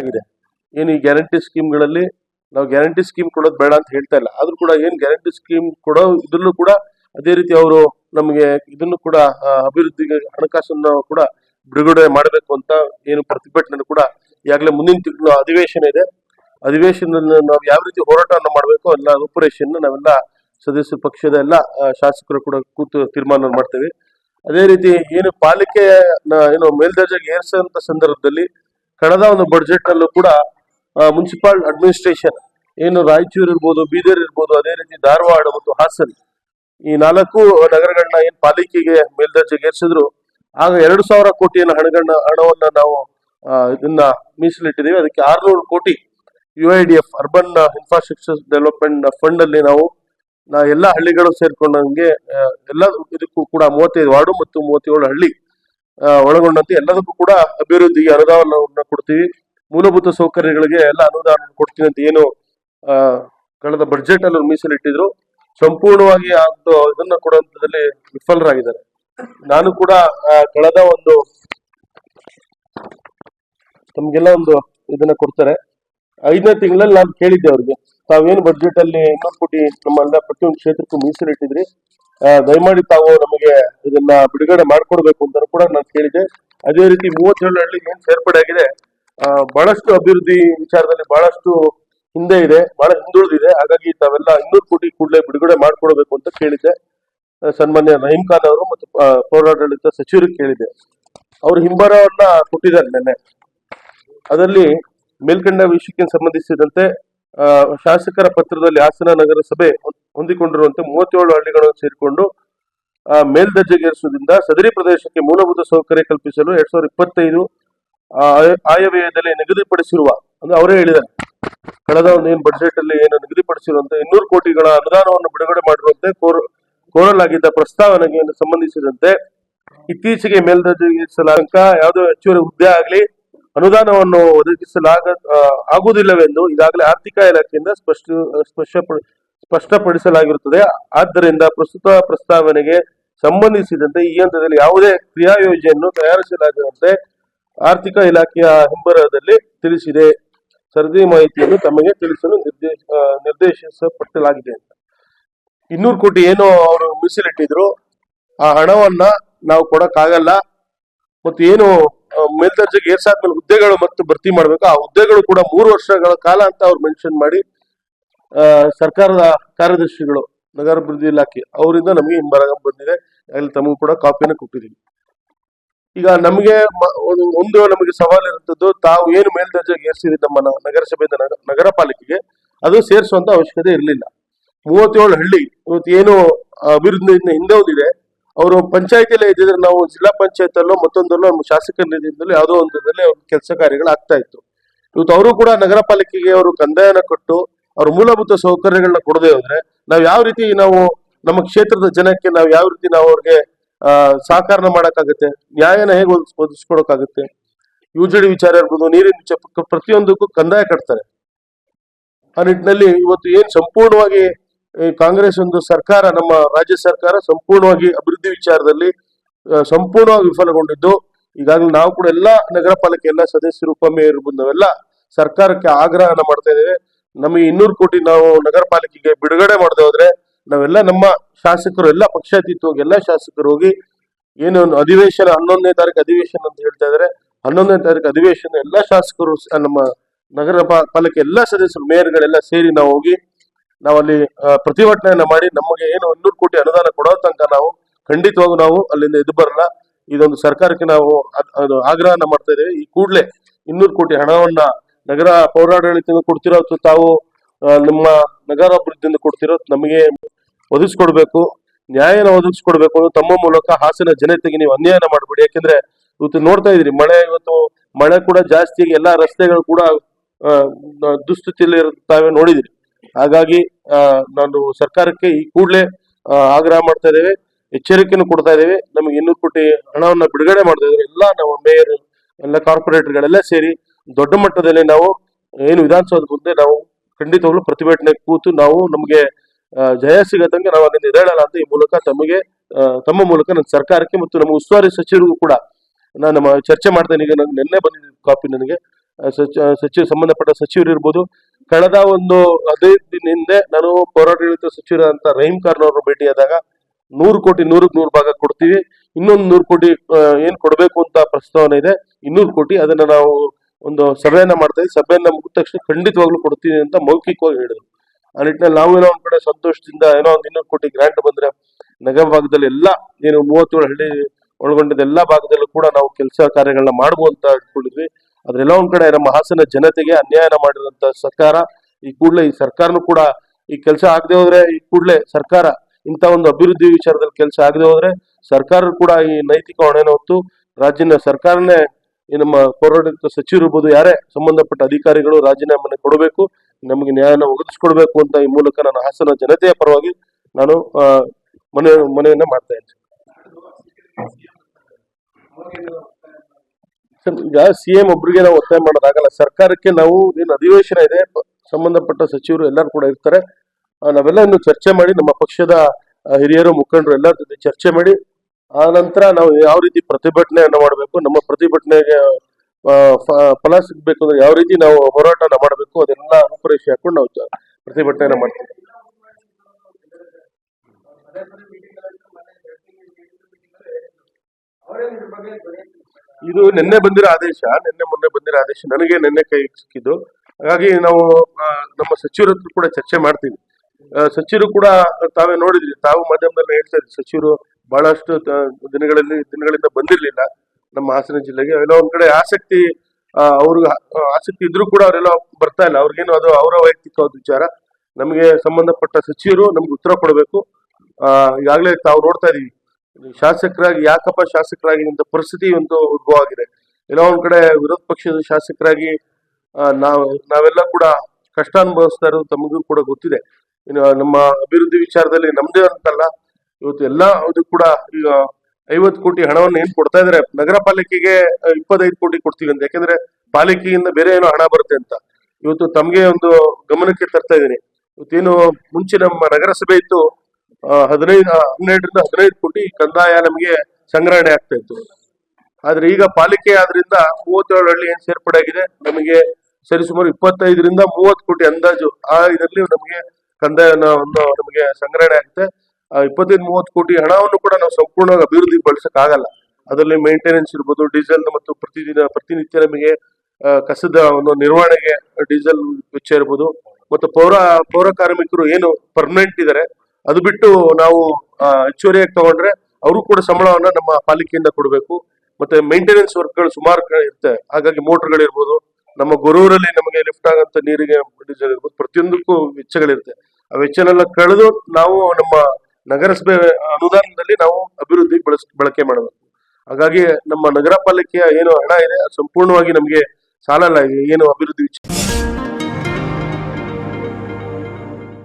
ಆಗಿದೆ. ಏನು ಈ ಗ್ಯಾರಂಟಿ ಸ್ಕೀಮ್ಗಳಲ್ಲಿ ನಾವು ಗ್ಯಾರಂಟಿ ಸ್ಕೀಮ್ ಕೊಡೋದು ಬೇಡ ಅಂತ ಹೇಳ್ತಾ ಇಲ್ಲ. ಆದ್ರೂ ಕೂಡ ಏನು ಗ್ಯಾರಂಟಿ ಸ್ಕೀಮ್ ಕೊಡೋ ಇದ್ರಲ್ಲೂ ಕೂಡ ಅದೇ ರೀತಿ ಅವರು ನಮಗೆ ಇದನ್ನು ಕೂಡ ಅಭಿವೃದ್ಧಿಗೆ ಹಣಕಾಸನ್ನು ಕೂಡ ಬಿಡುಗಡೆ ಮಾಡಬೇಕು ಅಂತ ಏನು ಪ್ರತಿಭಟನೆ ಕೂಡ ಈಗಾಗಲೇ ಮುಂದಿನ ತಿಂಗಳು ಅಧಿವೇಶನ ಇದೆ. ಅಧಿವೇಶನ ನಾವು ಯಾವ ರೀತಿ ಹೋರಾಟವನ್ನು ಮಾಡಬೇಕು ಎಲ್ಲ ಆಪರೇಷನ್ ನಾವೆಲ್ಲ ಸದಸ್ಯ ಪಕ್ಷದ ಎಲ್ಲ ಶಾಸಕರು ಕೂಡ ಕೂತು ತೀರ್ಮಾನ ಮಾಡ್ತೇವೆ. ಅದೇ ರೀತಿ ಏನು ಪಾಲಿಕೆ ಏನು ಮೇಲ್ದರ್ಜೆಗೆ ಏರಿಸಿದಂತ ಸಂದರ್ಭದಲ್ಲಿ ಕಳೆದ ಒಂದು ಬಡ್ಜೆಟ್ ನಲ್ಲೂ ಕೂಡ ಮುನ್ಸಿಪಾಲ್ ಅಡ್ಮಿನಿಸ್ಟ್ರೇಷನ್ ಏನು ರಾಯಚೂರು ಇರ್ಬೋದು, ಬೀದರ್ ಇರ್ಬೋದು, ಅದೇ ರೀತಿ ಧಾರವಾಡ ಮತ್ತು ಹಾಸನ್ ಈ ನಾಲ್ಕು ನಗರಗಳನ್ನ ಏನ್ ಪಾಲಿಕೆಗೆ ಮೇಲ್ದರ್ಜೆಗೇರಿಸಿದ್ರು ಆಗ ಎರಡು ಸಾವಿರ ಕೋಟಿಯನ್ನು ಹಣಗಳನ್ನ ಹಣವನ್ನ ನಾವು ಇದನ್ನ ಮೀಸಲಿಟ್ಟಿದ್ದೀವಿ. ಅದಕ್ಕೆ ಆರ್ನೂರು ಕೋಟಿ U I D F urban infrastructure development fund ಅಲ್ಲಿ ನಾವು ಎಲ್ಲ ಹಳ್ಳಿಗಳು ಸೇರ್ಕೊಂಡಂಗೆ ಎಲ್ಲ ಇದಕ್ಕೂ ಕೂಡ ಮೂವತ್ತೈದು ವಾರ್ಡು ಮತ್ತು ಮೂವತ್ತೇಳು ಹಳ್ಳಿ ಒಳಗೊಂಡಂತೆ ಎಲ್ಲದಕ್ಕೂ ಕೂಡ ಅಭಿವೃದ್ಧಿಗೆ ಅನುದಾನವನ್ನು ಕೊಡ್ತೀವಿ. ಮೂಲಭೂತ ಸೌಕರ್ಯಗಳಿಗೆ ಎಲ್ಲ ಅನುದಾನ ಕೊಡ್ತೀವಿ ಅಂತ ಏನು ಕಳೆದ ಬಡ್ಜೆಟ್ ಅಲ್ಲಿ ಮೀಸಲಿಟ್ಟಿದ್ರು. ಸಂಪೂರ್ಣವಾಗಿ ಅದು ಇದನ್ನ ಕೊಡುವಂತದಲ್ಲಿ ವಿಫಲರಾಗಿದ್ದಾರೆ. ನಾನು ಕೂಡ ಕಳೆದ ಒಂದು ತಮ್ಗೆಲ್ಲ ಒಂದು ಇದನ್ನ ಕೊಡ್ತಾರೆ. ಐದನೇ ತಿಂಗಳಲ್ಲಿ ನಾನು ಕೇಳಿದ್ದೆ ಅವ್ರಿಗೆ, ತಾವೇನು ಬಜೆಟ್ ಅಲ್ಲಿ ಇನ್ನೊಂದು ಕೋಟಿ ನಮ್ಮ ಪ್ರತಿಯೊಂದು ಕ್ಷೇತ್ರಕ್ಕೂ ಮೀಸಲಿಟ್ಟಿದ್ರಿ. ದಯಮಾಡಿ ತಾವು ನಮಗೆ ಇದನ್ನ ಬಿಡುಗಡೆ ಮಾಡಿಕೊಡ್ಬೇಕು ಅಂತ ಕೂಡ ನಾನು ಕೇಳಿದೆ. ಅದೇ ರೀತಿ ಮೂವತ್ತೇಳು ಹಳ್ಳಿ ಏನ್ ಸೇರ್ಪಡೆ ಆಗಿದೆ ಬಹಳಷ್ಟು ಅಭಿವೃದ್ಧಿ ವಿಚಾರದಲ್ಲಿ ಬಹಳಷ್ಟು ಹಿಂದೆ ಇದೆ, ಬಹಳ ಹಿಂದುಳಿದಿದೆ. ಹಾಗಾಗಿ ತಾವೆಲ್ಲ ಇನ್ನೂರು ಕೋಟಿ ಕೂಡಲೇ ಬಿಡುಗಡೆ ಮಾಡಿಕೊಡ್ಬೇಕು ಅಂತ ಕೇಳಿದ್ದೆ. ಸನ್ಮಾನ್ಯ ನঈಮ್ ಖಾನ್ ಅವರು ಮತ್ತು ಪೌರಾಡಳಿತ ಸಚಿವರಿಗೆ ಕೇಳಿದೆ ಅವರು ಹಿಂಬರವನ್ನ ಕೊಟ್ಟಿದ್ದಾರೆ ನಿನ್ನೆ. ಅದರಲ್ಲಿ ಮೇಲ್ಕಂಡ ವಿಷಯಕ್ಕೆ ಸಂಬಂಧಿಸಿದಂತೆ ಶಾಸಕರ ಪತ್ರದಲ್ಲಿ ಹಾಸನ ನಗರಸಭೆ ಹೊಂದ್- ಹೊಂದಿಕೊಂಡಿರುವಂತೆ ಮೂವತ್ತೇಳು ಹಳ್ಳಿಗಳನ್ನು ಸೇರಿಕೊಂಡು ಮೇಲ್ದರ್ಜೆಗೇರಿಸುವುದರಿಂದ ಸದರಿ ಪ್ರದೇಶಕ್ಕೆ ಮೂಲಭೂತ ಸೌಕರ್ಯ ಕಲ್ಪಿಸಲು ಎರಡ್ ಸಾವಿರದ ಇಪ್ಪತ್ತೈದು ಆಯವ್ಯಯದಲ್ಲಿ ನಿಗದಿಪಡಿಸಿರುವ, ಅಂದ್ರೆ ಅವರೇ ಹೇಳಿದ್ದಾರೆ, ಕಳೆದ ಒಂದು ಏನು ಬಜೆಟ್ ಅಲ್ಲಿ ಏನು ನಿಗದಿಪಡಿಸಿರುವಂತೆ ಇನ್ನೂರು ಕೋಟಿಗಳ ಅನುದಾನವನ್ನು ಬಿಡುಗಡೆ ಮಾಡಿರುವಂತೆ ಕೋರ, ಕೋರಲಾಗಿದ್ದ ಪ್ರಸ್ತಾವನೆಗೆ ಸಂಬಂಧಿಸಿದಂತೆ ಇತ್ತೀಚೆಗೆ ಮೇಲ್ದರ್ಜೆಗೇರಿಸಲಾಂಕ ಯಾವುದೋ ಹೆಚ್ಚುವರಿ ಹುದ್ದೆ ಆಗಲಿ ಅನುದಾನವನ್ನು ಒದಗಿಸಲಾಗ ಆಗುವುದಿಲ್ಲವೆಂದು ಈಗಾಗಲೇ ಆರ್ಥಿಕ ಇಲಾಖೆಯಿಂದ ಸ್ಪಷ್ಟ ಸ್ಪಷ್ಟ ಸ್ಪಷ್ಟಪಡಿಸಲಾಗಿರುತ್ತದೆ. ಆದ್ದರಿಂದ ಪ್ರಸ್ತುತ ಪ್ರಸ್ತಾವನೆಗೆ ಸಂಬಂಧಿಸಿದಂತೆ ಈ ಹಂತದಲ್ಲಿ ಯಾವುದೇ ಕ್ರಿಯಾ ಯೋಜನೆಯನ್ನು ತಯಾರಿಸಲಾಗದಂತೆ ಆರ್ಥಿಕ ಇಲಾಖೆಯ ಹಿಂಬರದಲ್ಲಿ ತಿಳಿಸಿದೆ. ಸರದಿ ಮಾಹಿತಿಯನ್ನು ತಮಗೆ ತಿಳಿಸಲು ನಿರ್ದೇಶ ನಿರ್ದೇಶಿಸಪಟ್ಟಲಾಗಿದೆ ಅಂತ. ಇನ್ನೂರು ಕೋಟಿ ಏನು ಅವರು ಮೀಸಲಿಟ್ಟಿದ್ರು. ಆ ಹಣವನ್ನ ನಾವು ಕೊಡಕ್ಕಾಗಲ್ಲ. ಮತ್ತು ಏನು ಮೇಲ್ದರ್ಜೆಗೆ ಏರ್ಸಾದ್ಮೇಲೆ ಹುದ್ದೆಗಳು ಮತ್ತು ಭರ್ತಿ ಮಾಡಬೇಕು. ಆ ಹುದ್ದೆಗಳು ಕೂಡ ಮೂರು ವರ್ಷಗಳ ಕಾಲ ಅಂತ ಅವ್ರು ಮೆನ್ಷನ್ ಮಾಡಿ ಸರ್ಕಾರದ ಕಾರ್ಯದರ್ಶಿಗಳು, ನಗರಾಭಿವೃದ್ಧಿ ಇಲಾಖೆ ಅವರಿಂದ ನಮಗೆ ಹಿಂಬರ ಬಂದಿದೆ. ಅಲ್ಲಿ ತಮಗೂ ಕೂಡ ಕಾಪಿಯನ್ನು ಕೊಟ್ಟಿದ್ದೀವಿ. ಈಗ ನಮಗೆ ಒಂದು ನಮಗೆ ಸವಾಲು ಇರುವಂತದ್ದು, ತಾವು ಏನು ಮೇಲ್ದರ್ಜೆಗೆ ಏರಿಸಿದ್ರಿ ನಮ್ಮ ನಗರಸಭೆ ನಗರ ಪಾಲಿಕೆಗೆ ಅದು ಸೇರಿಸುವಂತ ಅವಶ್ಯಕತೆ ಇರಲಿಲ್ಲ. ಮೂವತ್ತೇಳು ಹಳ್ಳಿ, ಇವತ್ತು ಏನು ಅಭಿವೃದ್ಧಿಯಿಂದ ಹಿಂದೆ ಹೋಗಿದೆ ಅವರು ಪಂಚಾಯತಿಯಲ್ಲೇ ಇದ್ದಿದ್ರೆ ನಾವು ಜಿಲ್ಲಾ ಪಂಚಾಯತ್ ಅಲ್ಲೋ ಮತ್ತೊಂದಲ್ಲೋ ನಮ್ಮ ಶಾಸಕ ನಿಧಿಯಿಂದಲೂ ಯಾವುದೋ ಒಂದರಲ್ಲಿ ಅವ್ರ ಕೆಲಸ ಕಾರ್ಯಗಳು ಆಗ್ತಾ ಇತ್ತು. ಇವತ್ತು ಅವರು ಕೂಡ ನಗರ ಪಾಲಿಕೆಗೆ ಅವರು ಕಂದಾಯನ ಕೊಟ್ಟು ಅವ್ರ ಮೂಲಭೂತ ಸೌಕರ್ಯಗಳನ್ನ ಕೊಡದೆ ಹೋದ್ರೆ ನಾವು ಯಾವ ರೀತಿ ನಾವು ನಮ್ಮ ಕ್ಷೇತ್ರದ ಜನಕ್ಕೆ ನಾವು ಯಾವ ರೀತಿ ನಾವು ಅವ್ರಿಗೆ ಸಹಕಾರನ ಮಾಡಕ್ಕಾಗತ್ತೆ, ನ್ಯಾಯನ ಹೇಗೆ ಒದಗಿಸ್, ಒದಗಿಸ್ಕೊಡಕ್ಕಾಗತ್ತೆ, ಯುಜಿಡಿ ವಿಚಾರ ಇರ್ಬೋದು, ನೀರಿನ ವಿಚಾರ ಪ್ರ- ಪ್ರತಿಯೊಂದಕ್ಕೂ ಕಂದಾಯ ಕಟ್ತಾರೆ. ಆ ನಿಟ್ಟಿನಲ್ಲಿ ಇವತ್ತು ಏನ್ ಸಂಪೂರ್ಣವಾಗಿ ಕಾಂಗ್ರೆಸ್ ಒಂದು ಸರ್ಕಾರ, ನಮ್ಮ ರಾಜ್ಯ ಸರ್ಕಾರ ಸಂಪೂರ್ಣವಾಗಿ ಅಭಿವೃದ್ಧಿ ವಿಚಾರದಲ್ಲಿ ಸಂಪೂರ್ಣವಾಗಿ ವಿಫಲಗೊಂಡಿದ್ದು, ಈಗಾಗಲೇ ನಾವು ಕೂಡ ಎಲ್ಲ ನಗರ ಪಾಲಿಕೆ ಎಲ್ಲ ಸದಸ್ಯರು, ಉಪಮೇಯರು ಬಂದವೆಲ್ಲ ಸರ್ಕಾರಕ್ಕೆ ಆಗ್ರಹನ ಮಾಡ್ತಾ ಇದ್ದೇವೆ. ನಮಗೆ ಇನ್ನೂರು ಕೋಟಿ ನಾವು ನಗರ ಪಾಲಿಕೆಗೆ ಬಿಡುಗಡೆ ಮಾಡದೆ ಹೋದ್ರೆ ನಾವೆಲ್ಲ ನಮ್ಮ ಶಾಸಕರು, ಎಲ್ಲ ಪಕ್ಷಾತೀತವಾಗಿ ಎಲ್ಲ ಶಾಸಕರು ಹೋಗಿ ಏನು ಅಧಿವೇಶನ, ಹನ್ನೊಂದನೇ ತಾರೀಕು ಅಧಿವೇಶನ ಅಂತ ಹೇಳ್ತಾ ಇದ್ದಾರೆ. ಹನ್ನೊಂದನೇ ತಾರೀಕು ಅಧಿವೇಶನ ಎಲ್ಲ ಶಾಸಕರು ನಮ್ಮ ನಗರ ಪಾಲಿಕೆ ಎಲ್ಲ ಸದಸ್ಯರು, ಮೇಯರ್ಗಳೆಲ್ಲ ಸೇರಿ ನಾವು ಹೋಗಿ ನಾವಲ್ಲಿ ಪ್ರತಿಭಟನೆಯನ್ನ ಮಾಡಿ ನಮಗೆ ಏನು ಇನ್ನೂರು ಕೋಟಿ ಅನುದಾನ ಕೊಡೋ ತನಕ ನಾವು ಖಂಡಿತವಾಗೂ ನಾವು ಅಲ್ಲಿಂದ ಇದು ಬರಲ್ಲ. ಇದೊಂದು ಸರ್ಕಾರಕ್ಕೆ ನಾವು ಆಗ್ರಹನ ಮಾಡ್ತಾ ಇದ್ದೇವೆ. ಈ ಕೂಡಲೇ ಇನ್ನೂರು ಕೋಟಿ ಹಣವನ್ನ ನಗರ ಪೌರಾಡಳಿತದಿಂದ ಕೊಡ್ತಿರೋ ಅಥವಾ ತಾವು ನಮ್ಮ ನಗರ ಅಭಿವೃದ್ಧಿಯಿಂದ ಕೊಡ್ತಿರೋ ನಮಗೆ ಒದಗಿಸ್ಕೊಡ್ಬೇಕು. ನ್ಯಾಯನ ಒದಗಿಸ್ಕೊಡ್ಬೇಕು ಅನ್ನೋ ತಮ್ಮ ಮೂಲಕ ಹಾಸನ ಜನತೆಗೆ ನೀವು ಅನ್ಯಾಯನ ಮಾಡಬೇಡಿ. ಯಾಕೆಂದ್ರೆ ಇವತ್ತು ನೋಡ್ತಾ ಇದ್ರಿ ಮಳೆ ಇವತ್ತು, ಮಳೆ ಕೂಡ ಜಾಸ್ತಿ, ಎಲ್ಲಾ ರಸ್ತೆಗಳು ಕೂಡ ದುಸ್ಥಿತಿಯಲ್ಲಿ ಇರುತ್ತಾವೆ ನೋಡಿದ್ರಿ ಹಾಗಾಗಿ ನಾನು ಸರ್ಕಾರಕ್ಕೆ ಈ ಕೂಡಲೇ ಆಗ್ರಹ ಮಾಡ್ತಾ ಇದ್ದೇವೆ. ಎಚ್ಚರಿಕೆಯನ್ನು ಕೊಡ್ತಾ ಇದ್ದೇವೆ. ನಮಗೆ ಇನ್ನೂರು ಕೋಟಿ ಹಣವನ್ನು ಬಿಡುಗಡೆ ಮಾಡ್ತಾ ಇದ್ದೇವೆ ಎಲ್ಲ ನಾವು ಮೇಯರ್, ಎಲ್ಲ ಕಾರ್ಪೊರೇಟರ್ಗಳೆಲ್ಲ ಸೇರಿ ದೊಡ್ಡ ಮಟ್ಟದಲ್ಲಿ ನಾವು ಏನು ವಿಧಾನಸೌಧ ಮುಂದೆ ನಾವು ಖಂಡಿತವಾಗ್ಲೂ ಪ್ರತಿಭಟನೆ ಕೂತು ನಾವು ನಮಗೆ ಜಯ ಸಿಗತ್ತಂಗೆ ನಾವು ಅದನ್ನು ಇದೇಳಲ್ಲ ಅಂತ ಈ ಮೂಲಕ ತಮಗೆ ತಮ್ಮ ಮೂಲಕ ನನ್ನ ಸರ್ಕಾರಕ್ಕೆ ಮತ್ತು ನಮ್ಮ ಉಸ್ತುವಾರಿ ಸಚಿವರಿಗೂ ಕೂಡ ನಾನು ನಮ್ಮ ಚರ್ಚೆ ಮಾಡ್ತೇನೆ. ಈಗ ನಂಗೆ ನಿನ್ನೆ ಬಂದಿದ್ದ ಕಾಪಿ ನನಗೆ. ಸಚಿವ ಸಂಬಂಧಪಟ್ಟ ಸಚಿವರು ಇರ್ಬೋದು ಕಳೆದ ಒಂದು ಹದಿನೈದು ದಿನ ಹಿಂದೆ ನಾನು ಪೌರಾಡಳಿತ ಸಚಿವರಾದಂತ ರಹೀಂ ಖಾನ್ ಅವರು ಭೇಟಿಯಾದಾಗ ನೂರು ಕೋಟಿ, ನೂರಕ್ಕೆ ನೂರು ಭಾಗ ಕೊಡ್ತೀವಿ. ಇನ್ನೊಂದು ನೂರು ಕೋಟಿ ಏನ್ ಕೊಡಬೇಕು ಅಂತ ಪ್ರಸ್ತಾವನೆ ಇದೆ. ಇನ್ನೂರು ಕೋಟಿ ಅದನ್ನ ನಾವು ಒಂದು ಸಭೆಯನ್ನ ಮಾಡ್ತಾ ಇದ್ದೀವಿ. ಸಭೆಯನ್ನ ಮುಗಿದ ತಕ್ಷಣ ಖಂಡಿತವಾಗ್ಲೂ ಕೊಡ್ತೀವಿ ಅಂತ ಮೌಖಿಕವಾಗಿ ಹೇಳಿದ್ರು. ಆ ನಿಟ್ಟಿನಲ್ಲಿ ನಾವು ಏನೋ ಒಂದ್ ಕಡೆ ಸಂತೋಷದಿಂದ ಏನೋ ಒಂದು ಇನ್ನೂರು ಕೋಟಿ ಗ್ರಾಂಟ್ ಬಂದ್ರೆ ನಗರ ಭಾಗದಲ್ಲಿ ಎಲ್ಲ ಏನು ಮೂವತ್ತೇಳು ಹಳ್ಳಿ ಒಳಗೊಂಡಿದ್ದ ಎಲ್ಲಾ ಭಾಗದಲ್ಲೂ ಕೂಡ ನಾವು ಕೆಲಸ ಕಾರ್ಯಗಳನ್ನ ಮಾಡಬಹುದು ಅಂತ ಇಟ್ಕೊಂಡಿದ್ವಿ ಅದ್ರೆಲ್ಲ ಒಂದ್ ಕಡೆ ನಮ್ಮ ಹಾಸನ ಜನತೆಗೆ ಅನ್ಯಾಯನ ಮಾಡಿರುವಂತ ಸರ್ಕಾರ, ಈ ಕೂಡಲೇ ಈ ಸರ್ಕಾರನು ಕೂಡ ಈ ಕೆಲಸ ಆಗದೆ ಹೋದ್ರೆ ಈ ಕೂಡಲೇ ಸರ್ಕಾರ ಇಂಥ ಒಂದು ಅಭಿವೃದ್ಧಿ ವಿಚಾರದಲ್ಲಿ ಕೆಲಸ ಆಗದೆ ಹೋದ್ರೆ ಸರ್ಕಾರ ಕೂಡ ಈ ನೈತಿಕ ಹೊಣೆನ ಹೊತ್ತು ರಾಜ್ಯನ ಸರ್ಕಾರನೇ ಈ ನಮ್ಮ ಪೌರಾಡಳಿತ ಸಚಿವರು ಇರ್ಬೋದು, ಯಾರೇ ಸಂಬಂಧಪಟ್ಟ ಅಧಿಕಾರಿಗಳು ರಾಜೀನಾಮೆನ ಕೊಡಬೇಕು, ನಮಗೆ ನ್ಯಾಯನ ಒದಗಿಸ್ಕೊಡ್ಬೇಕು ಅಂತ ಈ ಮೂಲಕ ನಾನು ಹಾಸನ ಜನತೆಯ ಪರವಾಗಿ ನಾನು ಮನೆ ಮನೆಯನ್ನ ಮಾಡ್ತಾ ಇದ್ದೀನಿ. ಈಗ ಸಿಎಂ ಒಬ್ರಿಗೆ ನಾವು ಒತ್ತಾಯ ಮಾಡೋದಾಗಲ್ಲ ಸರ್ಕಾರಕ್ಕೆ ನಾವು ಏನು ಅಧಿವೇಶನ ಇದೆ ಸಂಬಂಧಪಟ್ಟ ಸಚಿವರು ಎಲ್ಲರೂ ಕೂಡ ಇರ್ತಾರೆ ನಾವೆಲ್ಲ ಇನ್ನು ಚರ್ಚೆ ಮಾಡಿ ನಮ್ಮ ಪಕ್ಷದ ಹಿರಿಯರು ಮುಖಂಡರು ಎಲ್ಲರ ಜೊತೆ ಚರ್ಚೆ ಮಾಡಿ ಆ ನಂತರ ನಾವು ಯಾವ ರೀತಿ ಪ್ರತಿಭಟನೆಯನ್ನು ಮಾಡಬೇಕು ನಮ್ಮ ಪ್ರತಿಭಟನೆಗೆ ಫಲ ಸಿಗ್ಬೇಕು ಅಂದ್ರೆ ಯಾವ ರೀತಿ ನಾವು ಹೋರಾಟನ ಮಾಡಬೇಕು ಅದೆಲ್ಲ ರೂಪರೇಷೆ ಹಾಕೊಂಡು ನಾವು ಪ್ರತಿಭಟನೆಯನ್ನು ಮಾಡ್ತೀವಿ ಇದು ನಿನ್ನೆ ಬಂದಿರೋ ಆದೇಶ, ನಿನ್ನೆ ಮೊನ್ನೆ ಬಂದಿರೋ ಆದೇಶ ನನಗೆ ನಿನ್ನೆ ಕೈ ಸಿಕ್ಕಿದ್ದು. ಹಾಗಾಗಿ ನಾವು ನಮ್ಮ ಸಚಿವರ ಹತ್ರ ಕೂಡ ಚರ್ಚೆ ಮಾಡ್ತೀವಿ. ಸಚಿವರು ಕೂಡ ತಾವೇ ನೋಡಿದ್ರಿ, ತಾವು ಮಾಧ್ಯಮದಲ್ಲಿ ಹೇಳ್ತಾ ಇದ್ರಿ, ಸಚಿವರು ಬಹಳಷ್ಟು ದಿನಗಳಲ್ಲಿ, ದಿನಗಳಿಂದ ಬಂದಿರ್ಲಿಲ್ಲ ನಮ್ಮ ಹಾಸನ ಜಿಲ್ಲೆಗೆ. ಎಲ್ಲ ಒಂದ್ ಕಡೆ ಆಸಕ್ತಿ ಅವ್ರಿಗೆ ಆಸಕ್ತಿ ಇದ್ರೂ ಕೂಡ ಅವರೆಲ್ಲ ಬರ್ತಾ ಇಲ್ಲ. ಅವ್ರಿಗೇನು ಅದು ಅವರ ವೈಯಕ್ತಿಕವಾದ ವಿಚಾರ. ನಮಗೆ ಸಂಬಂಧಪಟ್ಟ ಸಚಿವರು ನಮ್ಗೆ ಉತ್ತರ ಕೊಡಬೇಕು. ಈಗಾಗಲೇ ತಾವು ನೋಡ್ತಾ ಇದೀವಿ. ಶಾಸಕರಾಗಿ, ಯಾಕಪ್ಪ ಶಾಸಕರಾಗಿ ಅಂತ ಪರಿಸ್ಥಿತಿ ಒಂದು ಉದ್ಭವ ಆಗಿದೆ ಎಲ್ಲೋ ಒಂದ್ ಕಡೆ ವಿರೋಧ ಪಕ್ಷದ ಶಾಸಕರಾಗಿ ನಾವ್ ನಾವು, ನಾವೆಲ್ಲ ಕೂಡ ಕಷ್ಟ ಅನುಭವಿಸ್ತಾ ಇರೋದು ತಮಗೂ ಕೂಡ ಗೊತ್ತಿದೆ. ನಮ್ಮ ಅಭಿವೃದ್ಧಿ ವಿಚಾರದಲ್ಲಿ ನಮ್ದೇ ಅಂತಲ್ಲ, ಇವತ್ತು ಎಲ್ಲಾ ಇದು ಕೂಡ ಈಗ ಐವತ್ತು ಕೋಟಿ ಹಣವನ್ನು ಏನ್ ಕೊಡ್ತಾ ಇದಾರೆ ನಗರ ಪಾಲಿಕೆಗೆ ಇಪ್ಪತ್ತೈದು ಕೋಟಿ ಕೊಡ್ತೀವಿ ಅಂತ. ಯಾಕಂದ್ರೆ ಪಾಲಿಕೆಯಿಂದ ಬೇರೆ ಏನೋ ಹಣ ಬರುತ್ತೆ ಅಂತ. ಇವತ್ತು ತಮ್ಗೆ ಒಂದು ಗಮನಕ್ಕೆ ತರ್ತಾ ಇದ್ದೀನಿ. ಇವತ್ತೇನು ಮುಂಚೆ ನಮ್ಮ ನಗರಸಭೆ ಇತ್ತು ಹದಿನೈದು ಹನ್ನೆರಡರಿಂದ ಹದಿನೈದು ಕೋಟಿ ಕಂದಾಯ ನಮಗೆ ಸಂಗ್ರಹಣೆ ಆಗ್ತಾ ಇತ್ತು. ಆದ್ರೆ ಈಗ ಪಾಲಿಕೆ ಆದ್ರಿಂದ ಮೂವತ್ತೇಳು ಹಳ್ಳಿ ಏನ್ ಸೇರ್ಪಡೆ ಆಗಿದೆ, ನಮಗೆ ಸರಿಸುಮಾರು ಇಪ್ಪತ್ತೈದರಿಂದ ಮೂವತ್ತು ಕೋಟಿ ಅಂದಾಜು ಆ ಇದರಲ್ಲಿ ನಮಗೆ ಕಂದಾಯನ ಒಂದು ನಮಗೆ ಸಂಗ್ರಹಣೆ ಆಗುತ್ತೆ. ಇಪ್ಪತ್ತೈದು, ಮೂವತ್ತು ಕೋಟಿ ಹಣವನ್ನು ಕೂಡ ನಾವು ಸಂಪೂರ್ಣವಾಗಿ ಅಭಿವೃದ್ಧಿ ಬಳಸಕ್ ಆಗಲ್ಲ. ಅದರಲ್ಲಿ ಮೇಂಟೆನೆನ್ಸ್ ಇರ್ಬೋದು ಡೀಸೆಲ್ ಮತ್ತು ಪ್ರತಿದಿನ, ಪ್ರತಿನಿತ್ಯ ನಮಗೆ ಕಸದ ಒಂದು ನಿರ್ವಹಣೆಗೆ ಡೀಸೆಲ್ ವೆಚ್ಚ ಇರ್ಬೋದು. ಮತ್ತು ಪೌರ ಪೌರ ಕಾರ್ಮಿಕರು ಏನು ಪರ್ಮನೆಂಟ್ ಇದಾರೆ ಅದು ಬಿಟ್ಟು ನಾವು ಹೆಚ್ಚುವರಿಯಾಗಿ ತಗೊಂಡ್ರೆ ಅವರು ಕೂಡ ಸಂಬಳವನ್ನ ನಮ್ಮ ಪಾಲಿಕೆಯಿಂದ ಕೊಡಬೇಕು. ಮತ್ತೆ ಮೇಂಟೆನೆನ್ಸ್ ವರ್ಕ್ಗಳು ಸುಮಾರು ಇರುತ್ತೆ. ಹಾಗಾಗಿ ಮೋಟರ್ಗಳಿರ್ಬೋದು, ನಮ್ಮ ಗೊರೂರಲ್ಲಿ ನಮಗೆ ಲಿಫ್ಟ್ ಆಗಂತ ನೀರಿಗೆ ಡೀಸೆಲ್ ಇರ್ಬೋದು, ಪ್ರತಿಯೊಂದಕ್ಕೂ ವೆಚ್ಚಗಳಿರುತ್ತೆ. ಆ ವೆಚ್ಚನೆಲ್ಲ ಕಳೆದು ನಾವು ನಮ್ಮ ನಗರಸಭೆ ಅನುದಾನದಲ್ಲಿ ನಾವು ಅಭಿವೃದ್ಧಿ ಬಳಸ್, ಬಳಕೆ ಮಾಡಬೇಕು. ಹಾಗಾಗಿ ನಮ್ಮ ನಗರ ಪಾಲಿಕೆಯ ಏನು ಹಣ ಇದೆ ಸಂಪೂರ್ಣವಾಗಿ ನಮಗೆ ಸಾಲಲ್ಲ, ಏನು ಅಭಿವೃದ್ಧಿ